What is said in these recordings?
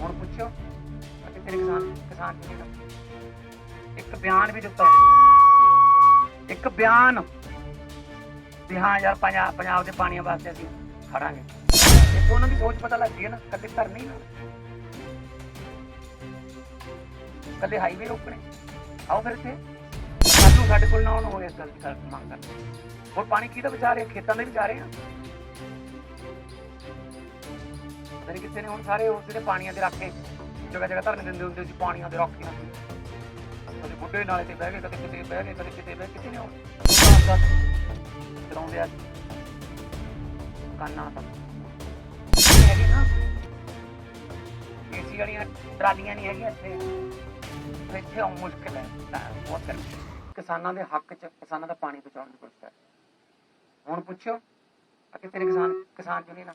ਹੁਣ ਪੁੱਛੋ ਅਤੇ ਤੇਰੇ ਕਿਸਾਨ ਕਿਸਾਨ ਜੀ ਇੱਕ ਬਿਆਨ ਵੀ ਦਿੱਤਾ। ਇੱਕ ਬਿਆਨ। ਵੀ ਹਾਂ ਯਾਰ ਪੰਜਾਬ ਪੰਜਾਬ ਦੇ ਪਾਣੀਆਂ ਵਾਸਤੇ ਅਸੀਂ ਖੜਾਂਗੇ। ਇਹ ਉਹਨਾਂ ਦੀ ਸੋਚ ਪਤਾ ਲੱਗਦੀ ਹੈ ਨਾ ਕੱਲੇ ਧਰ ਨਹੀਂ ਨਾ। ਕੱਲੇ ਹਾਈਵੇ ਰੋਕਣੇ ਆਓ ਫਿਰ ਇੱਥੇ। ਸਾਨੂੰ ਸਾਡੇ ਕੋਲ ਨਾ ਆਉਣ ਹੋਏ ਇਸ ਗੱਲ ਦੀ ਮੰਗ ਕਰਦੇ ਹੋਰ ਪਾਣੀ ਕਿਹਦਾ ਵਿਚਾਰ ਹੈ ਖੇਤਾਂ ਦੇ ਵਿਚਾਰੇ ਆ। ਪਤਾ ਨੀ ਕਿੱਥੇ ਨੇ ਹੁਣ ਸਾਰੇ ਉਹ ਜਿਹੜੇ ਪਾਣੀਆਂ ਦੇ ਰੱਖੇ ਜਗ੍ਹਾ ਜਗ੍ਹਾ ਧਰਨ ਦਿੰਦੇ ਹੁੰਦੇ ਸੀ, ਪਾਣੀਆਂ ਦੇ ਰੱਖੀਆਂ ਕਦੇ ਬੁੱਢੇ ਨਾਲੇ ਤੇ ਬਹਿ ਗਏ, ਕਦੇ ਕਿਤੇ ਬਹਿ ਗਏ, ਕਦੇ ਕਿਤੇ ਬਹਿ, ਕਿਤੇ ਨੇ ਹੁਣ ਚਲਾਉਂਦੇ ਆ ਕੰਨਾਂ ਤੱਕ ਹੈਗੇ ਨਾ, ਏਸੀ ਵਾਲੀਆਂ ਟਰਾਲੀਆਂ ਨਹੀਂ ਹੈਗੀਆਂ ਇੱਥੇ। ਇੱਥੇ ਆਉਣ ਮੁਸ਼ਕਿਲ ਹੈ ਬਹੁਤ ਗਰਮੀ। ਕਿਸਾਨਾਂ ਦੇ ਹੱਕ 'ਚ, ਕਿਸਾਨਾਂ ਦਾ ਪਾਣੀ ਬਚਾਉਣ ਦੀ ਕੋਸ਼ਿਸ਼ ਕਰ ਹੁਣ ਪੁੱਛੋ ਕਿ ਕਿਸਾਨ ਕਿਸਾਨ ਯੂਨੀਅਨ ਆ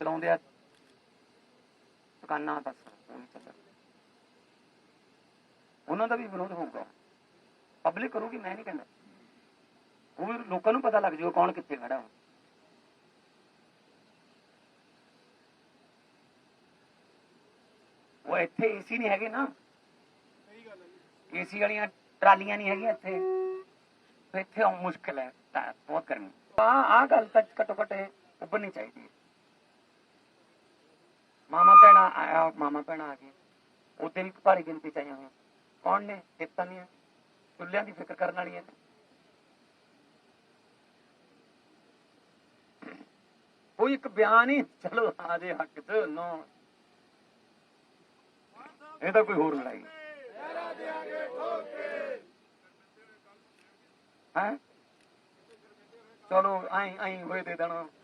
ਚਲਾਉਂਦੇ ਆ। ਦੁਕਾਨਾਂ ਬਸ ਉਹਨਾਂ ਦਾ ਵੀ ਵਿਰੋਧ ਹੋਊਗਾ। ਪਬਲਿਕ ਕਰੂਗੀ, ਮੈਂ ਨਹੀਂ ਕਹਿੰਦਾ। ਉਹ ਲੋਕਾਂ ਨੂੰ ਪਤਾ ਲੱਗ ਜਾਊਗਾ ਕੌਣ ਕਿੱਥੇ ਖੜਾ ਹੋ ਉਹ ਇੱਥੇ ਏਸੀ ਨਹੀਂ ਹੈਗੇ ਨਾ। ਏਸੀ ਵਾਲੀਆਂ ਟਰਾਲੀਆਂ ਨਹੀਂ ਹੈਗੀਆਂ ਇੱਥੇ। ਇੱਥੇ ਆਉਣ ਮੁਸ਼ਕਿਲ ਹੈ ਬਹੁਤ ਕਰਨੀ ਆ ਆ ਗੱਲ ਤਾਂ ਘੱਟੋ ਘੱਟ ਇਹ ਉੱਭਰਨੀ ਚਾਹੀਦੀ ਮਾਮਾ ਭੈਣਾ ਆਇਆ, ਮਾਮਾ ਭੈਣਾ ਆ ਗਏ। ਉਹਦੇ ਵੀ ਭਾਰੀ ਗਿਣਤੀ ਚ ਆਈਆਂ ਹੋਈਆਂ। ਕੌਣ ਨੇ? ਚੇਤਾ ਨਹੀਂ ਚੁੱਲ੍ਹਿਆਂ ਦੀ ਫਿਕਰ ਕਰਨ ਵਾਲੀ ਹੈ ਕੋਈ ਇੱਕ ਬਿਆਨ ਹੀ ਚਲੋ, ਆ ਜੇ ਹੱਕ ਚ, ਨੋ। ਇਹ ਤਾਂ ਕੋਈ ਹੋਰ ਲੜਾਈ ਹੈ? ਚਲੋ ਆਈ ਆਈ ਹੋਏ ਦੇ ਦੇਣਾ